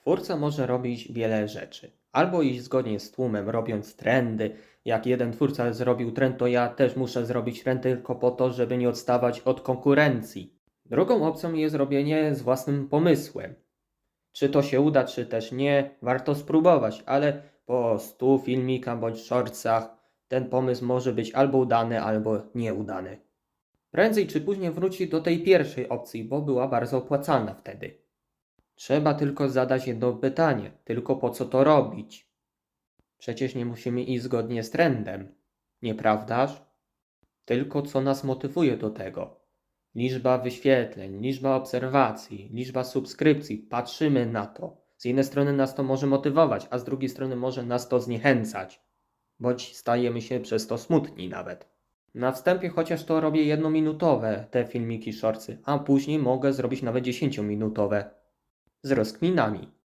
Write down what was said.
Twórca może robić wiele rzeczy. Albo iść zgodnie z tłumem, robiąc trendy. Jak jeden twórca zrobił trend, to ja też muszę zrobić trend tylko po to, żeby nie odstawać od konkurencji. Drugą opcją jest robienie z własnym pomysłem. Czy to się uda, czy też nie, warto spróbować, ale po 100 filmikach bądź shortsach ten pomysł może być albo udany, albo nieudany. Prędzej czy później wróci do tej pierwszej opcji, bo była bardzo opłacalna wtedy. Trzeba tylko zadać jedno pytanie, tylko po co to robić? Przecież nie musimy iść zgodnie z trendem, nieprawdaż? Tylko co nas motywuje do tego? Liczba wyświetleń, liczba obserwacji, liczba subskrypcji, patrzymy na to. Z jednej strony nas to może motywować, a z drugiej strony może nas to zniechęcać, bądź stajemy się przez to smutni nawet. Na wstępie chociaż to robię jednominutowe te filmiki shortsy, a później mogę zrobić nawet 10-minutowe z rozkminami.